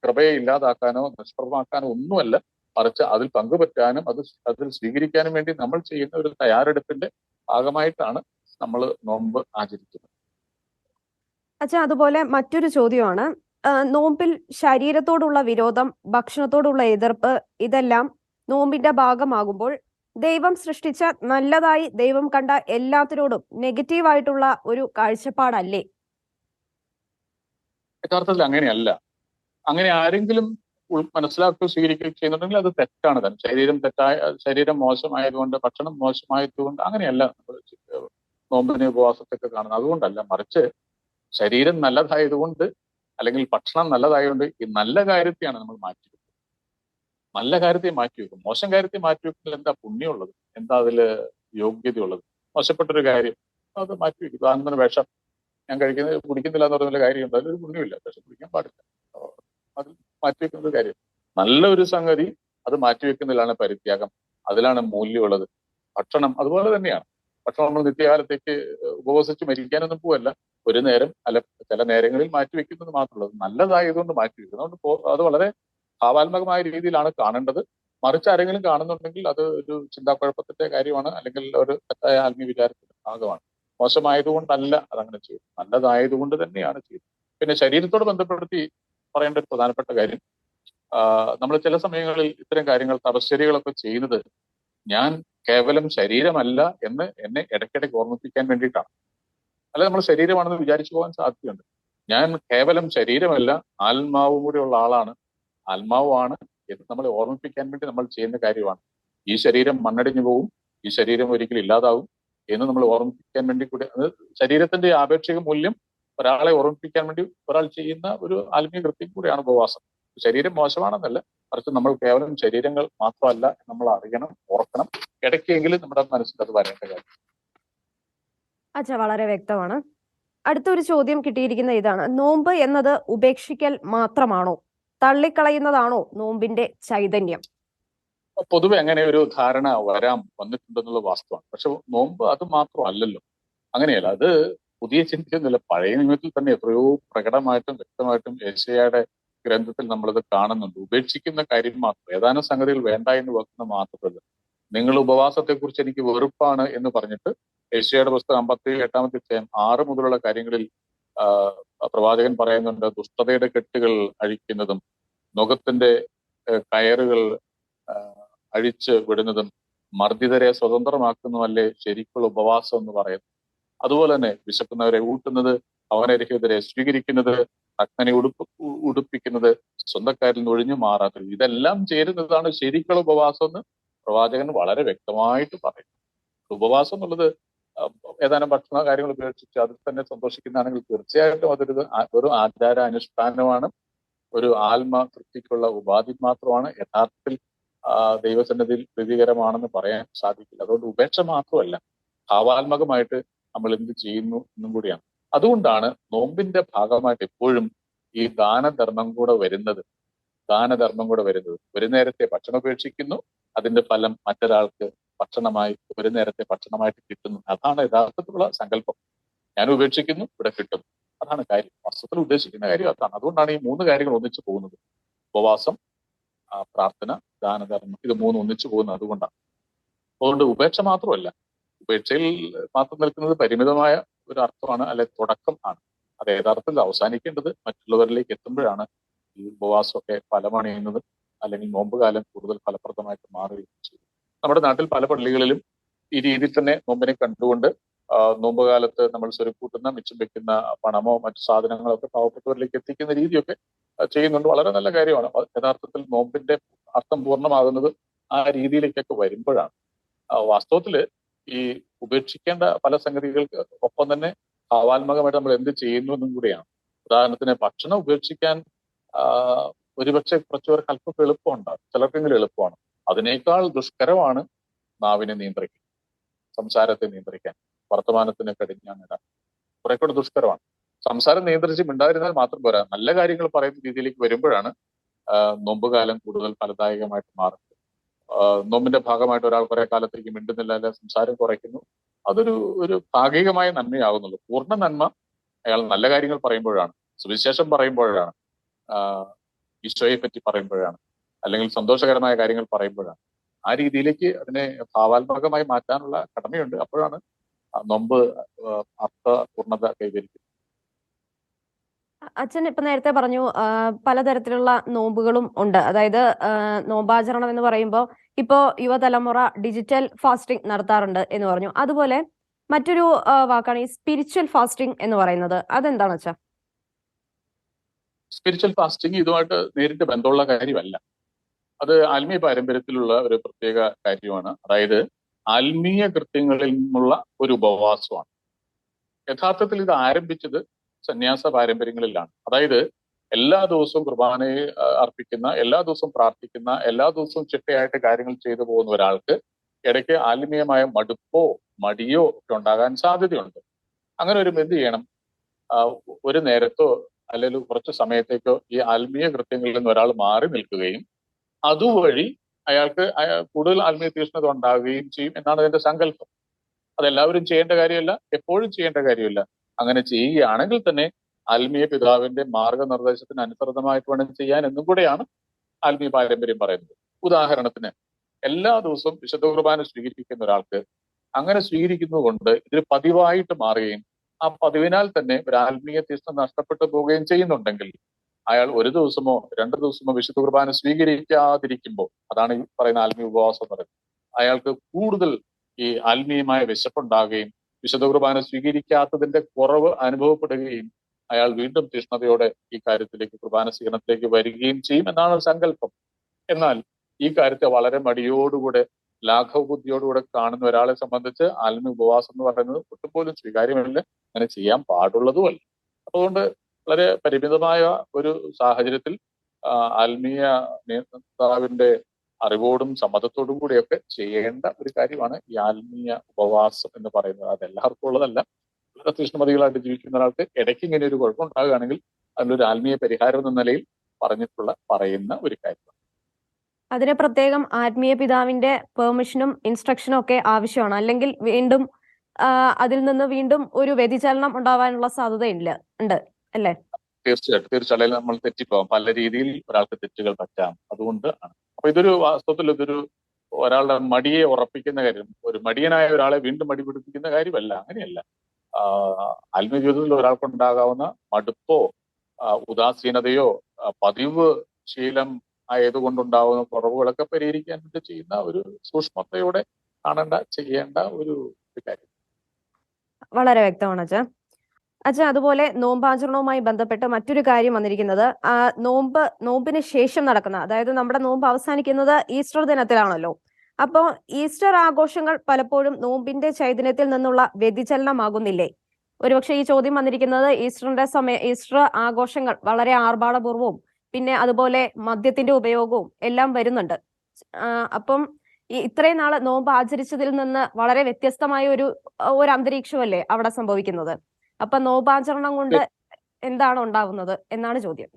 കൃപയെ ഇല്ലാതാക്കാനോ നിഷ്പ്രഭമാക്കാനോ ഒന്നുമല്ല. മറിച്ച് അതിൽ പങ്കുപറ്റാനും അത് അതിൽ സ്വീകരിക്കാനും വേണ്ടി നമ്മൾ ചെയ്യുന്ന ഒരു തയ്യാറെടുപ്പിന്റെ ഭാഗമായിട്ടാണ് നമ്മൾ നോമ്പ് ആചരിക്കുന്നത്. അച്ഛാ അതുപോലെ മറ്റൊരു ചോദ്യമാണ്. നോമ്പിൽ ശരീരത്തോടുള്ള വിരോധം ഭക്ഷണത്തോടുള്ള എതിർപ്പ് ഇതെല്ലാം നോമ്പിന്റെ ഭാഗമാകുമ്പോൾ ദൈവം സൃഷ്ടിച്ച നല്ലതായി ദൈവം കണ്ട എല്ലാത്തിനോടും നെഗറ്റീവായിട്ടുള്ള ഒരു കാഴ്ചപ്പാടല്ലേ? യഥാർത്ഥത്തിൽ അങ്ങനെയല്ല. അങ്ങനെ ആരെങ്കിലും മനസ്സിലാക്കുകയോ സ്വീകരിക്കുകയോ ചെയ്യുന്നുണ്ടെങ്കിൽ അത് തെറ്റാണ് തന്നെ. ശരീരം തെറ്റായ ശരീരം മോശമായതുകൊണ്ട് ഭക്ഷണം മോശമായതുകൊണ്ട് അങ്ങനെയല്ല നോമ്പിനെ ഉപവാസത്തൊക്കെ കാണുന്നത്. അതുകൊണ്ടല്ല മറിച്ച് ശരീരം നല്ലതായതുകൊണ്ട് അല്ലെങ്കിൽ ഭക്ഷണം നല്ലതായതുകൊണ്ട് ഈ നല്ല കാര്യത്തെയാണ് നമ്മൾ മാറ്റി വെക്കുന്നത് നല്ല കാര്യത്തെ മാറ്റി വെക്കും മോശം കാര്യത്തെ മാറ്റി വെക്കുന്നതിൽ എന്താ പുണ്യമുള്ളത്? എന്താ അതിൽ യോഗ്യതയുള്ളത്? മോശപ്പെട്ടൊരു കാര്യം അത് മാറ്റി വെക്കും ഉദാഹരണത്തിന് വിഷം. ഞാൻ കഴിക്കുന്നത് കുടിക്കുന്നില്ല എന്ന് പറയുന്ന കാര്യമുണ്ട് അതിലൊരു പുണ്യമില്ല. വിഷം കുടിക്കാൻ പാടില്ല. അതിൽ ഒരു കാര്യം. നല്ലൊരു സംഗതി അത് മാറ്റിവെക്കുന്നതിലാണ് പരിത്യാഗം. അതിലാണ് മൂല്യമുള്ളത്. ഭക്ഷണം അതുപോലെ തന്നെയാണ്. ഭക്ഷണം നമ്മൾ നിത്യകാലത്തേക്ക് ഉപവസിച്ച് മരിക്കാനൊന്നും പോവല്ല. ഒരു നേരം അല്ല ചില നേരങ്ങളിൽ മാറ്റിവെക്കുന്നത് മാത്രമുള്ളത് നല്ലതായതുകൊണ്ട് മാറ്റിവെക്കുന്നത് അതുകൊണ്ട് അത് വളരെ ഭാവാത്മകമായ രീതിയിലാണ് കാണേണ്ടത്. മറിച്ച് ആരെങ്കിലും കാണുന്നുണ്ടെങ്കിൽ അത് ഒരു ചിന്താക്കുഴപ്പത്തിന്റെ കാര്യമാണ്. അല്ലെങ്കിൽ ഒരു തെറ്റായ ആത്മീയ വിചാരത്തിന്റെ ഭാഗമാണ്. മോശമായതുകൊണ്ടല്ല അതങ്ങനെ ചെയ്യുന്നത് നല്ലതായതുകൊണ്ട് തന്നെയാണ് ചെയ്യുന്നത് പിന്നെ ശരീരത്തോട് ബന്ധപ്പെടുത്തി പറയേണ്ട ഒരു പ്രധാനപ്പെട്ട കാര്യം നമ്മൾ ചില സമയങ്ങളിൽ ഇത്തരം കാര്യങ്ങൾ തപശ്ചര്യകളൊക്കെ ചെയ്യുന്നത് ഞാൻ കേവലം ശരീരമല്ല എന്ന് എന്നെ ഇടയ്ക്കിടയ്ക്ക് ഓർമ്മിപ്പിക്കാൻ വേണ്ടിയിട്ടാണ്. അല്ല നമ്മൾ ശരീരമാണെന്ന് വിചാരിച്ചു പോകാൻ സാധ്യതയുണ്ട്. ഞാൻ കേവലം ശരീരമല്ല ആത്മാവും കൂടെ ഉള്ള ആളാണ്. ആത്മാവുമാണ് എന്ന് നമ്മളെ ഓർമ്മിപ്പിക്കാൻ വേണ്ടി നമ്മൾ ചെയ്യുന്ന കാര്യമാണ്. ഈ ശരീരം മണ്ണടിഞ്ഞു പോകും ഈ ശരീരം ഒരിക്കലും ഇല്ലാതാവും എന്ന് നമ്മൾ ഓർമ്മിപ്പിക്കാൻ വേണ്ടി കൂടി അത് ശരീരത്തിന്റെ ആപേക്ഷിക മൂല്യം ഒരാളെ ഓർമ്മിപ്പിക്കാൻ വേണ്ടി ഒരാൾ ചെയ്യുന്ന ഒരു ആത്മീയ കൃത്യം കൂടിയാണ് ഉപവാസം. ശരീരം മോശമാണെന്നല്ല മറിച്ച് നമ്മൾ കേവലം ശരീരങ്ങൾ മാത്രമല്ല നമ്മൾ അറിയണം ഓർക്കണം. ഇടയ്ക്കെങ്കിലും നമ്മുടെ മനസ്സിൽ അത് വരേണ്ട കാര്യം. അച്ഛാ വളരെ വ്യക്തമാണ്. അടുത്തൊരു ചോദ്യം കിട്ടിയിരിക്കുന്ന ഇതാണ്. നോമ്പ് എന്നത് ഉപേക്ഷിക്കൽ മാത്രമാണോ? തള്ളിക്കളയുന്നതാണോ നോമ്പിന്റെ ചൈതന്യം? പൊതുവെ അങ്ങനെ ഒരു ധാരണ വരാം വന്നിട്ടുണ്ടെന്നുള്ള വാസ്തവമാണ്. പക്ഷെ നോമ്പ് അത് മാത്രമല്ലല്ലോ. അങ്ങനെയല്ല അത് പുതിയ ചിന്തയൊന്നുമില്ല. പഴയ നിയമത്തിൽ തന്നെ എത്രയോ പ്രകടമായിട്ടും വ്യക്തമായിട്ടും ഏഷ്യയുടെ ഗ്രന്ഥത്തിൽ നമ്മളത് കാണുന്നുണ്ട്. ഉപേക്ഷിക്കുന്ന കാര്യം മാത്രം ഏതാനും സംഗതികൾ വേണ്ട എന്ന് വെക്കുന്ന മാത്രമല്ല. നിങ്ങൾ ഉപവാസത്തെക്കുറിച്ച് എനിക്ക് വെറുപ്പാണ് എന്ന് പറഞ്ഞിട്ട് ഏഷ്യയുടെ പുസ്തകം അമ്പത്തി എട്ടാമത്തെ അധ്യായം ആറ് മുതലുള്ള കാര്യങ്ങളിൽ പ്രവാചകൻ പറയുന്നുണ്ട് ദുഷ്ടതയുടെ കെട്ടുകൾ അഴിക്കുന്നതും നുഖത്തിന്റെ ഏഹ്, കയറുകൾ അഴിച്ച് വിടുന്നതും മർദ്ദിതരെ സ്വതന്ത്രമാക്കുന്നതല്ലേ ശരിക്കുള്ള ഉപവാസം എന്ന് പറയുന്നത്. അതുപോലെ തന്നെ വിശക്കുന്നവരെ ഊട്ടുന്നത് അവനരഹിതരെ സ്വീകരിക്കുന്നത് അഗ്നി ഉടുപ്പ് ഉടുപ്പിക്കുന്നത് സ്വന്തക്കാരിൽ നിന്ന് ഒഴിഞ്ഞു മാറാത്തത്. ഇതെല്ലാം ചേരുന്നതാണ് ശരിക്കുള്ള ഉപവാസം എന്ന് പ്രവാചകൻ വളരെ വ്യക്തമായിട്ട് പറയും ഉപവാസം എന്നുള്ളത് ഏതാനും ഭക്ഷണ കാര്യങ്ങൾ ഉപേക്ഷിച്ച് അതിൽ തന്നെ സന്തോഷിക്കുന്നതാണെങ്കിൽ തീർച്ചയായിട്ടും അതൊരു ഒരു ആചാര അനുഷ്ഠാനമാണ് ഒരു ആത്മ തൃപ്തിക്കുള്ള ഉപാധി മാത്രമാണ്. യഥാർത്ഥത്തിൽ ദൈവസന്നതിയിൽ പ്രീതികരമാണെന്ന് പറയാൻ സാധിക്കില്ല. അതുകൊണ്ട് ഉപേക്ഷ മാത്രമല്ല ഭാവാത്മകമായിട്ട് നമ്മൾ എന്ത് ചെയ്യുന്നു എന്നും കൂടിയാണ്. അതുകൊണ്ടാണ് നോമ്പിന്റെ ഭാഗമായിട്ട് എപ്പോഴും ഈ ദാനധർമ്മം കൂടെ വരുന്നത്. ദാനധർമ്മം കൂടെ വരുന്നത്. ഒരു നേരത്തെ ഭക്ഷണം ഉപേക്ഷിക്കുന്നു അതിന്റെ ഫലം മറ്റൊരാൾക്ക് ഭക്ഷണമായി ഒരു നേരത്തെ ഭക്ഷണമായിട്ട് കിട്ടുന്നു. അതാണ് യഥാർത്ഥത്തിലുള്ള സങ്കല്പം. ഞാൻ ഉപേക്ഷിക്കുന്നു ഇവിടെ കിട്ടുന്നു. അതാണ് കാര്യം. വസ്തുത്തിൽ ഉദ്ദേശിക്കുന്ന കാര്യം അതാണ്. അതുകൊണ്ടാണ് ഈ മൂന്ന് കാര്യങ്ങൾ ഒന്നിച്ചു പോകുന്നത്. ഉപവാസം പ്രാർത്ഥന ദാനധർമ്മം ഇത് മൂന്ന് ഒന്നിച്ചു പോകുന്നത് അതുകൊണ്ടാണ്. അതുകൊണ്ട് ഉപേക്ഷ മാത്രമല്ല ഉപേക്ഷയിൽ മാത്രം നിൽക്കുന്നത് പരിമിതമായ ഒരു അർത്ഥമാണ് അല്ലെ തുടക്കം ആണ്. അത് യഥാർത്ഥത്തിൽ അവസാനിക്കേണ്ടത് മറ്റുള്ളവരിലേക്ക് എത്തുമ്പോഴാണ് ഈ ഉപവാസമൊക്കെ ഫലമണിയുന്നത് അല്ലെങ്കിൽ നോമ്പ് കാലം കൂടുതൽ ഫലപ്രദമായിട്ട് മാറുകയും ചെയ്യും. നമ്മുടെ നാട്ടിൽ പല പള്ളികളിലും ഈ രീതിയിൽ തന്നെ നോമ്പിനെ കണ്ടുകൊണ്ട് നോമ്പുകാലത്ത് നോമ്പ് കാലത്ത് നമ്മൾ സ്വരുക്കൂട്ടുന്ന മിച്ചം വെക്കുന്ന പണമോ മറ്റു സാധനങ്ങളോ ഒക്കെ പാവപ്പെട്ടവരിലേക്ക് എത്തിക്കുന്ന രീതിയൊക്കെ ചെയ്യുന്നുണ്ട്. വളരെ നല്ല കാര്യമാണ്. യഥാർത്ഥത്തിൽ നോമ്പിന്റെ അർത്ഥം പൂർണമാകുന്നത് ആ രീതിയിലേക്കൊക്കെ വരുമ്പോഴാണ്. ആ, വാസ്തവത്തിൽ ഈ ഉപേക്ഷിക്കേണ്ട പല സംഗതികൾക്ക് ഒപ്പം തന്നെ ഭാവാത്മകമായിട്ട് നമ്മൾ എന്ത് ചെയ്യുന്നു എന്നും കൂടിയാണ്. ഉദാഹരണത്തിന് ഭക്ഷണം ഉപേക്ഷിക്കാൻ ഒരുപക്ഷെ കുറച്ചു പേർക്ക് അല്പം എളുപ്പമുണ്ടാകും ചിലർക്കെങ്കിലും എളുപ്പമാണ്. അതിനേക്കാൾ ദുഷ്കരമാണ് നാവിനെ നിയന്ത്രിക്കാൻ സംസാരത്തെ നിയന്ത്രിക്കാൻ വർത്തമാനത്തിന് കടിഞ്ഞാണിടാൻ കുറെ കൂടെ ദുഷ്കരമാണ്. സംസാരം നിയന്ത്രിച്ച് മിണ്ടാതിരുന്നാൽ മാത്രം പോരാ. നല്ല കാര്യങ്ങൾ പറയുന്ന രീതിയിലേക്ക് വരുമ്പോഴാണ് നൊമ്പുകാലം കൂടുതൽ ഫലദായകമായിട്ട് ആ, നോമ്പിന്റെ ഭാഗമായിട്ട് ഒരാൾ കുറെ കാലത്തേക്ക് മിണ്ടുന്നില്ല അല്ലെ സംസാരം കുറയ്ക്കുന്നു. അതൊരു ഒരു ഭാഗികമായ നന്മയാകുന്നുള്ളൂ പൂർണ നന്മ അയാൾ നല്ല കാര്യങ്ങൾ പറയുമ്പോഴാണ് സുവിശേഷം പറയുമ്പോഴാണ് ഈശോയെ പറ്റി പറയുമ്പോഴാണ് അല്ലെങ്കിൽ സന്തോഷകരമായ കാര്യങ്ങൾ പറയുമ്പോഴാണ്. ആ രീതിയിലേക്ക് അതിനെ ഭാവാത്മകമായി മാറ്റാനുള്ള കടമയുണ്ട്. അപ്പോഴാണ് നൊമ്പ് അർത്ഥ പൂർണത കൈവരിക്കുന്നത്. അച്ഛൻ ഇപ്പൊ നേരത്തെ പറഞ്ഞു പലതരത്തിലുള്ള നോമ്പുകളും ഉണ്ട്. അതായത് നോമ്പാചരണം എന്ന് പറയുമ്പോൾ ഇപ്പോ യുവതലമുറ ഡിജിറ്റൽ ഫാസ്റ്റിംഗ് നടത്താറുണ്ട് എന്ന് പറഞ്ഞു. അതുപോലെ മറ്റൊരു വാക്കാണ് ഈ സ്പിരിച്വൽ ഫാസ്റ്റിംഗ് എന്ന് പറയുന്നത്. അതെന്താണ് അച്ഛാ? സ്പിരിച്വൽ ഫാസ്റ്റിംഗ് ഇതുമായിട്ട് നേരിട്ട് ബന്ധമുള്ള കാര്യമല്ല. അത് ആത്മീയ പാരമ്പര്യത്തിലുള്ള ഒരു പ്രത്യേക കാര്യമാണ്. അതായത് ആത്മീയ കൃത്യങ്ങളിൽ നിന്നുള്ള ഒരു ഉപവാസമാണ്. യഥാർത്ഥത്തിൽ ഇത് ആരംഭിച്ചത് സന്യാസ പാരമ്പര്യങ്ങളിലാണ്. അതായത് എല്ലാ ദിവസവും കുർബാനയെ അർപ്പിക്കുന്ന എല്ലാ ദിവസവും പ്രാർത്ഥിക്കുന്ന എല്ലാ ദിവസവും ചിട്ടയായിട്ട് കാര്യങ്ങൾ ചെയ്തു പോകുന്ന ഒരാൾക്ക് ഇടയ്ക്ക് ആത്മീയമായ മടുപ്പോ മടിയോ ഒക്കെ ഉണ്ടാകാൻ സാധ്യതയുണ്ട്. അങ്ങനെ ഒരു എന്ത് ചെയ്യണം? ഒരു നേരത്തോ അല്ലെങ്കിൽ കുറച്ച് സമയത്തേക്കോ ഈ ആത്മീയ കൃത്യങ്ങളിൽ നിന്ന് ഒരാൾ മാറി നിൽക്കുകയും അതുവഴി അയാൾക്ക് കൂടുതൽ ആത്മീയ തീഷ്ണത ഉണ്ടാവുകയും ചെയ്യും എന്നാണ് അതിന്റെ സങ്കല്പം. അതെല്ലാവരും ചെയ്യേണ്ട കാര്യമല്ല എപ്പോഴും ചെയ്യേണ്ട കാര്യമില്ല. അങ്ങനെ ചെയ്യുകയാണെങ്കിൽ തന്നെ ആത്മീയ പിതാവിന്റെ മാർഗനിർദ്ദേശത്തിന് അനുസൃതമായിട്ട് വേണം ചെയ്യാൻ എന്നും കൂടെയാണ് ആത്മീയ പാരമ്പര്യം പറയുന്നത്. ഉദാഹരണത്തിന് എല്ലാ ദിവസവും വിശുദ്ധ കുർബാന സ്വീകരിക്കുന്ന ഒരാൾക്ക് അങ്ങനെ സ്വീകരിക്കുന്നത് കൊണ്ട് ഇതൊരു പതിവായിട്ട് മാറുകയും ആ പതിവിനാൽ തന്നെ ഒരു ആത്മീയ തീഷ്ണ നഷ്ടപ്പെട്ടു പോവുകയും ചെയ്യുന്നുണ്ടെങ്കിൽ അയാൾ ഒരു ദിവസമോ രണ്ട് ദിവസമോ വിശുദ്ധ കുർബാന സ്വീകരിക്കാതിരിക്കുമ്പോൾ അതാണ് ഈ പറയുന്ന ആത്മീയ ഉപവാസം എന്ന് പറയുന്നത്. അയാൾക്ക് കൂടുതൽ ഈ ആത്മീയമായ വിശപ്പുണ്ടാകുകയും വിശുദ്ധ കുർബാന സ്വീകരിക്കാത്തതിന്റെ കുറവ് അനുഭവപ്പെടുകയും അയാൾ വീണ്ടും തീഷ്ണതയോടെ ഈ കാര്യത്തിലേക്ക് കുർബാന സ്വീകരണത്തിലേക്ക് വരികയും ചെയ്യും എന്നാണ് സങ്കല്പം. എന്നാൽ ഈ കാര്യത്തെ വളരെ മടിയോടുകൂടെ ലാഘവ ബുദ്ധിയോടുകൂടെ കാണുന്ന ഒരാളെ സംബന്ധിച്ച് ആത്മീയ ഉപവാസം എന്ന് പറയുന്നത് ഒട്ടും പോലും സ്വീകാര്യമല്ല. അങ്ങനെ ചെയ്യാൻ പാടുള്ളതുമല്ല. അതുകൊണ്ട് വളരെ പരിമിതമായ ഒരു സാഹചര്യത്തിൽ ആത്മീയ നേതാവിന്റെ അറിവോടും സമ്മതത്തോടും കൂടിയൊക്കെ ചെയ്യേണ്ട ഒരു കാര്യമാണ് ഈ ആത്മീയ ഉപവാസം എന്ന് പറയുന്നത്. അത് എല്ലാവർക്കും ഉള്ളതല്ല. വളരെ തീഷ്ണമതികളായിട്ട് ജീവിക്കുന്ന ഒരാൾക്ക് ഇടയ്ക്ക് ഇങ്ങനെ ഒരു കുഴപ്പമുണ്ടാകുകയാണെങ്കിൽ അതിനൊരു ആത്മീയ പരിഹാരം എന്ന നിലയിൽ പറഞ്ഞിട്ടുള്ള പറയുന്ന ഒരു കാര്യമാണ്. അതിന് പ്രത്യേകം ആത്മീയ പിതാവിന്റെ പെർമിഷനും ഇൻസ്ട്രക്ഷനും ഒക്കെ ആവശ്യമാണ്. അല്ലെങ്കിൽ വീണ്ടും അതിൽ നിന്ന് വീണ്ടും ഒരു വ്യതിചലനം ഉണ്ടാവാനുള്ള സാധ്യതയില്ല. ഉണ്ട് അല്ലേ? തീർച്ചയായിട്ടും. തീർച്ചയായും നമ്മൾ തെറ്റിപ്പോകാം പല രീതിയിൽ ഒരാൾക്ക് തെറ്റുകൾ പറ്റാം. അതുകൊണ്ട് ആണ്. അപ്പൊ ഇതൊരു വാസ്തവത്തിൽ ഇതൊരു ഒരാളുടെ മടിയെ ഉറപ്പിക്കുന്ന കാര്യം. ഒരു മടിയനായ ഒരാളെ വീണ്ടും മടി പിടിപ്പിക്കുന്ന കാര്യമല്ല. അങ്ങനെയല്ല. ആത്മജീവിതത്തിൽ ഒരാൾക്കുണ്ടാകാവുന്ന മടുപ്പോ ഉദാസീനതയോ പതിവ് ശീലം ആയതുകൊണ്ടുണ്ടാവുന്ന കുറവുകളൊക്കെ പരിഹരിക്കാൻ വേണ്ടി ചെയ്യുന്ന ഒരു സൂക്ഷ്മതയോടെ കാണേണ്ട ചെയ്യേണ്ട ഒരു കാര്യം. വളരെ വ്യക്തമാണ് അച്ഛാ. അച്ഛാ അതുപോലെ നോമ്പാചരണവുമായി ബന്ധപ്പെട്ട് മറ്റൊരു കാര്യം വന്നിരിക്കുന്നത്. നോമ്പ് നോമ്പിന് ശേഷം നടക്കുന്ന അതായത് നമ്മുടെ നോമ്പ് അവസാനിക്കുന്നത് ഈസ്റ്റർ ദിനത്തിലാണല്ലോ. അപ്പോ ഈസ്റ്റർ ആഘോഷങ്ങൾ പലപ്പോഴും നോമ്പിന്റെ ചൈതന്യത്തിൽ നിന്നുള്ള വ്യതിചലനമാകുന്നില്ലേ? ഒരുപക്ഷെ ഈ ചോദ്യം വന്നിരിക്കുന്നത് ഈസ്റ്ററിന്റെ സമയ ഈസ്റ്റർ ആഘോഷങ്ങൾ വളരെ ആർഭാടപൂർവവും പിന്നെ അതുപോലെ മദ്യത്തിന്റെ ഉപയോഗവും എല്ലാം വരുന്നുണ്ട്. അപ്പം ഈ ഇത്രയും നാൾ നോമ്പ് ആചരിച്ചതിൽ നിന്ന് വളരെ വ്യത്യസ്തമായ ഒരു ഒരു അന്തരീക്ഷമല്ലേ അവിടെ സംഭവിക്കുന്നത്? അപ്പൊ നോപാചരണം കൊണ്ട് എന്താണ് ഉണ്ടാവുന്നത്? എന്നാണ് ചോദ്യം.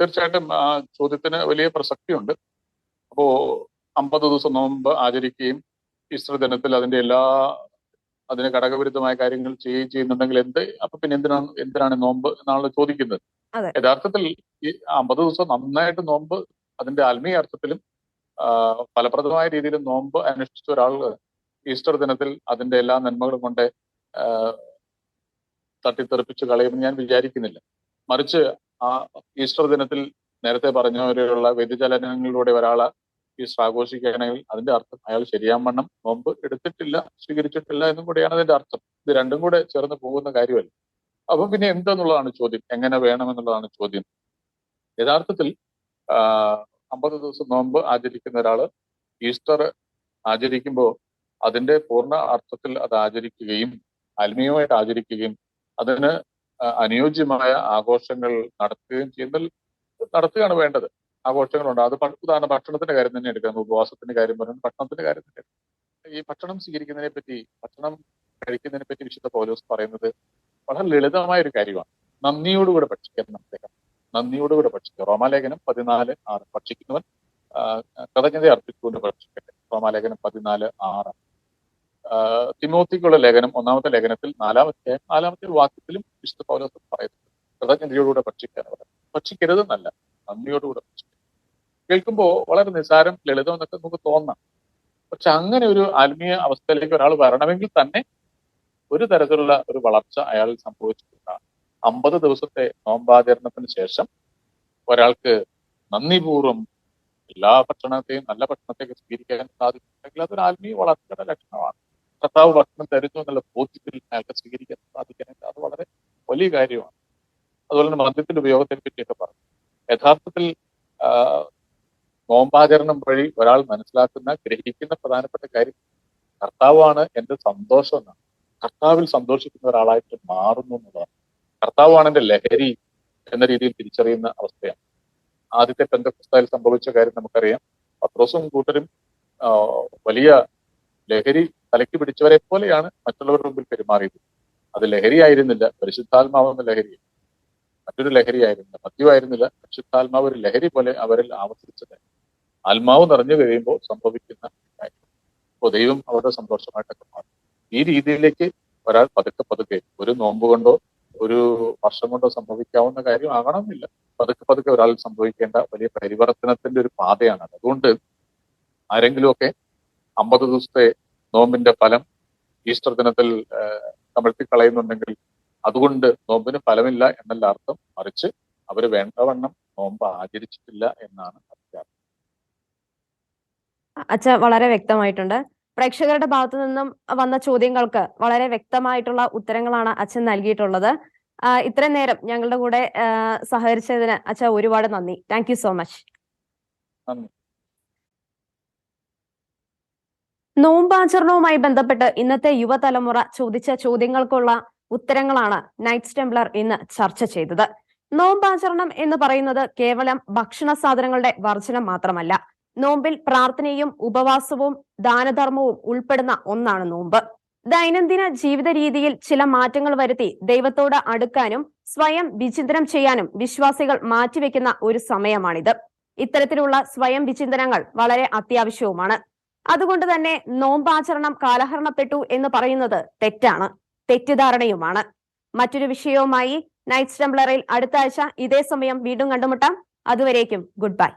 തീർച്ചയായിട്ടും ആ ചോദ്യത്തിന് വലിയ പ്രസക്തിയുണ്ട്. അപ്പോ അമ്പത് ദിവസം നോമ്പ് ആചരിക്കുകയും ഈസ്റ്റർ ദിനത്തിൽ അതിന്റെ എല്ലാ അതിന് ഘടകവിരുദ്ധമായ കാര്യങ്ങൾ ചെയ്യുകയും ചെയ്യുന്നുണ്ടെങ്കിൽ എന്ത് അപ്പൊ പിന്നെ എന്തിനാണ് എന്തിനാണ് നോമ്പ് എന്നാണ് ചോദിക്കുന്നത്. യഥാർത്ഥത്തിൽ ഈ അമ്പത് ദിവസം നന്നായിട്ട് നോമ്പ് അതിന്റെ ആത്മീയ അർത്ഥത്തിലും ഫലപ്രദമായ രീതിയിൽ നോമ്പ് അനുഷ്ഠിച്ച ഒരാൾ ഈസ്റ്റർ ദിനത്തിൽ അതിന്റെ എല്ലാ നന്മകളും കൊണ്ട് തട്ടിത്തെറിപ്പിച്ച് കളയുമെന്ന് ഞാൻ വിചാരിക്കുന്നില്ല. മറിച്ച് ആ ഈസ്റ്റർ ദിനത്തിൽ നേരത്തെ പറഞ്ഞവരെയുള്ള വ്യതിചലനങ്ങളിലൂടെ ഒരാളെ ഈസ്റ്റർ ആഘോഷിക്കുകയാണെങ്കിൽ അതിന്റെ അർത്ഥം അയാൾ ശരിയാവണ്ണം നോമ്പ് എടുത്തിട്ടില്ല സ്വീകരിച്ചിട്ടില്ല എന്നും കൂടെയാണ് അതിന്റെ അർത്ഥം. ഇത് രണ്ടും കൂടെ ചേർന്ന് പോകുന്ന കാര്യമല്ല. അപ്പൊ പിന്നെ എന്തെന്നുള്ളതാണ് ചോദ്യം? എങ്ങനെ വേണമെന്നുള്ളതാണ് ചോദ്യം. യഥാർത്ഥത്തിൽ അമ്പത് ദിവസം നോമ്പ് ആചരിക്കുന്ന ഒരാൾ ഈസ്റ്റർ ആചരിക്കുമ്പോൾ അതിന്റെ പൂർണ അർത്ഥത്തിൽ അത് ആചരിക്കുകയും ആത്മീയമായിട്ട് ആചരിക്കുകയും അതിന് അനുയോജ്യമായ ആഘോഷങ്ങൾ നടത്തുകയും ചെയ്യുന്നതിൽ നടത്തുകയാണ് വേണ്ടത്. ആഘോഷങ്ങളുണ്ട്. അത് ഉദാഹരണം ഭക്ഷണത്തിന്റെ കാര്യം തന്നെ എടുക്കാം. ഉപവാസത്തിന്റെ കാര്യം പറയുന്നത് ഭക്ഷണത്തിന്റെ കാര്യം തന്നെ. ഈ ഭക്ഷണം സ്വീകരിക്കുന്നതിനെ പറ്റി ഭക്ഷണം കഴിക്കുന്നതിനെ പറ്റി വിശുദ്ധ പൗലോസ് പറയുന്നത് വളരെ ലളിതമായ ഒരു കാര്യമാണ് നന്ദിയോടുകൂടെ ഭക്ഷിക്കണം അദ്ദേഹം നന്ദിയോടുകൂടെ ഭക്ഷിക്കുക. റോമാലേഖനം പതിനാല് ആറ്. ഭക്ഷിക്കുന്നവൻ കഥജ്ഞത അർപ്പിച്ചുകൊണ്ട് ഭക്ഷിക്കട്ടെ. റോമാലേഖനം പതിനാല് ആറ്. തിമോത്തിക്കുള്ള ലേഖനം ഒന്നാമത്തെ ലേഖനത്തിൽ നാലാമത്തെ നാലാമത്തെ വാക്യത്തിലും വിശുദ്ധ പൗലോസ് പറയുന്നത് കൃതജ്ഞതയോടുകൂടെ ഭക്ഷിക്കാൻ ഭക്ഷിക്കരുതെന്നല്ല നന്ദിയോടുകൂടെ ഭക്ഷിക്കുക. കേൾക്കുമ്പോൾ വളരെ നിസാരം ലളിതം എന്നൊക്കെ നമുക്ക് തോന്നാം. പക്ഷെ അങ്ങനെ ഒരു ആത്മീയ അവസ്ഥയിലേക്ക് ഒരാൾ വരണമെങ്കിൽ തന്നെ ഒരു തരത്തിലുള്ള ഒരു വളർച്ച അയാളിൽ സംഭവിച്ചിട്ടുണ്ടാകും. അമ്പത് ദിവസത്തെ നോമ്പാചരണത്തിന് ശേഷം ഒരാൾക്ക് നന്ദിപൂർവം എല്ലാ ഭക്ഷണത്തെയും നല്ല ഭക്ഷണത്തെയൊക്കെ സ്വീകരിക്കാൻ സാധിക്കുന്നുണ്ടെങ്കിൽ അതൊരു ആത്മീയ വളർച്ചയുടെ ലക്ഷണമാണ്. കർത്താവ് ഭക്ഷണം തരുന്നു എന്നുള്ള ബോധ്യത്തിൽ അയാൾക്ക് സ്വീകരിക്കാൻ സാധിക്കാനായിട്ട് അത് വളരെ വലിയ കാര്യമാണ്. അതുപോലെ തന്നെ മദ്യത്തിന്റെ ഉപയോഗത്തെ പറ്റിയൊക്കെ പറഞ്ഞു. യഥാർത്ഥത്തിൽ നോമ്പാചരണം വഴി ഒരാൾ മനസ്സിലാക്കുന്ന ഗ്രഹിക്കുന്ന പ്രധാനപ്പെട്ട കാര്യം കർത്താവാണ് എന്റെ സന്തോഷം എന്നാണ്. കർത്താവിൽ സന്തോഷിക്കുന്ന ഒരാളായിട്ട് മാറുന്നു എന്നുള്ളതാണ്. കർത്താവാണ് എന്റെ ലഹരി എന്ന രീതിയിൽ തിരിച്ചറിയുന്ന അവസ്ഥയാണ്. ആദ്യത്തെ പെന്തക്കുസ്തായിൽ സംഭവിച്ച കാര്യം നമുക്കറിയാം. പത്രോസും കൂട്ടരും വലിയ ലഹരി തലയ്ക്ക് പിടിച്ചവരെ പോലെയാണ് മറ്റുള്ളവരുടെ മുമ്പിൽ പെരുമാറിയത്. അത് ലഹരിയായിരുന്നില്ല പരിശുദ്ധാത്മാവെന്ന ലഹരി മറ്റൊരു ലഹരിയായിരുന്നില്ല മദ്യമായിരുന്നില്ല. പരിശുദ്ധാത്മാവ് ഒരു ലഹരി പോലെ അവരിൽ ആവർത്തിച്ചത് ആത്മാവ് നിറഞ്ഞു കഴിയുമ്പോൾ സംഭവിക്കുന്ന കാര്യം അപ്പോൾ ദൈവം അവരുടെ സന്തോഷമായിട്ടൊക്കെ മാറും. ഈ രീതിയിലേക്ക് ഒരാൾ പതുക്കെ പതുക്കെ ഒരു നോമ്പ് കൊണ്ടോ ഒരു വർഷം കൊണ്ടോ സംഭവിക്കാവുന്ന കാര്യം ആകണമെന്നില്ല. പതുക്കെ പതുക്കെ ഒരാൾ സംഭവിക്കേണ്ട വലിയ പരിവർത്തനത്തിന്റെ ഒരു പാതയാണ് അത്. അതുകൊണ്ട് ആരെങ്കിലുമൊക്കെ അമ്പത് ദിവസത്തെ നോമ്പിന്റെ ഫലം ഈസ്റ്റർ ദിനത്തിൽ കമഴ്ത്തി കളയുന്നുണ്ടെങ്കിൽ അതുകൊണ്ട് നോമ്പിന് ഫലമില്ല എന്നല്ല അർത്ഥം. മറിച്ച് അവർ വേണ്ടവണ്ണം നോമ്പ് ആചരിച്ചിട്ടില്ല എന്നാണ് അർത്ഥം. അച്ഛ വളരെ വ്യക്തമായിട്ടുണ്ട്. പ്രേക്ഷകരുടെ ഭാഗത്തു നിന്നും വന്ന ചോദ്യങ്ങൾക്ക് വളരെ വ്യക്തമായിട്ടുള്ള ഉത്തരങ്ങളാണ് അച്ഛൻ നൽകിയിട്ടുള്ളത്. ഇത്രയും നേരം ഞങ്ങളുടെ കൂടെ സഹകരിച്ചതിന് അച്ഛ ഒരുപാട് നന്ദി. Thank you so much. നന്ദി. നോമ്പാചരണവുമായി ബന്ധപ്പെട്ട് ഇന്നത്തെ യുവതലമുറ ചോദിച്ച ചോദ്യങ്ങൾക്കുള്ള ഉത്തരങ്ങളാണ് നൈറ്റ് ടെംപ്ലർ ഇന്ന് ചർച്ച ചെയ്തത്. നോമ്പാചരണം എന്ന് പറയുന്നത് കേവലം ഭക്ഷണ സാധനങ്ങളുടെ വർജനം മാത്രമല്ല നോമ്പിൽ പ്രാർത്ഥനയും ഉപവാസവും ദാനധർമ്മവും ഉൾപ്പെടുന്ന ഒന്നാണ് നോമ്പ്. ദൈനംദിന ജീവിത രീതിയിൽ ചില മാറ്റങ്ങൾ വരുത്തി ദൈവത്തോട് അടുക്കാനും സ്വയം വിചിന്തനം ചെയ്യാനും വിശ്വാസികൾ മാറ്റിവെക്കുന്ന ഒരു സമയമാണിത്. ഇത്തരത്തിലുള്ള സ്വയം വിചിന്തനങ്ങൾ വളരെ അത്യാവശ്യവുമാണ്. അതുകൊണ്ട് തന്നെ നോമ്പാചരണം കാലഹരണപ്പെട്ടു എന്ന് പറയുന്നത് തെറ്റാണ് തെറ്റിദ്ധാരണയുമാണ്. മറ്റൊരു വിഷയവുമായി നൈറ്റ് സ്റ്റംബ്ലറിൽ അടുത്ത ആഴ്ച ഇതേ സമയം വീണ്ടും കണ്ടുമുട്ടാം. അതുവരേക്കും ഗുഡ് ബൈ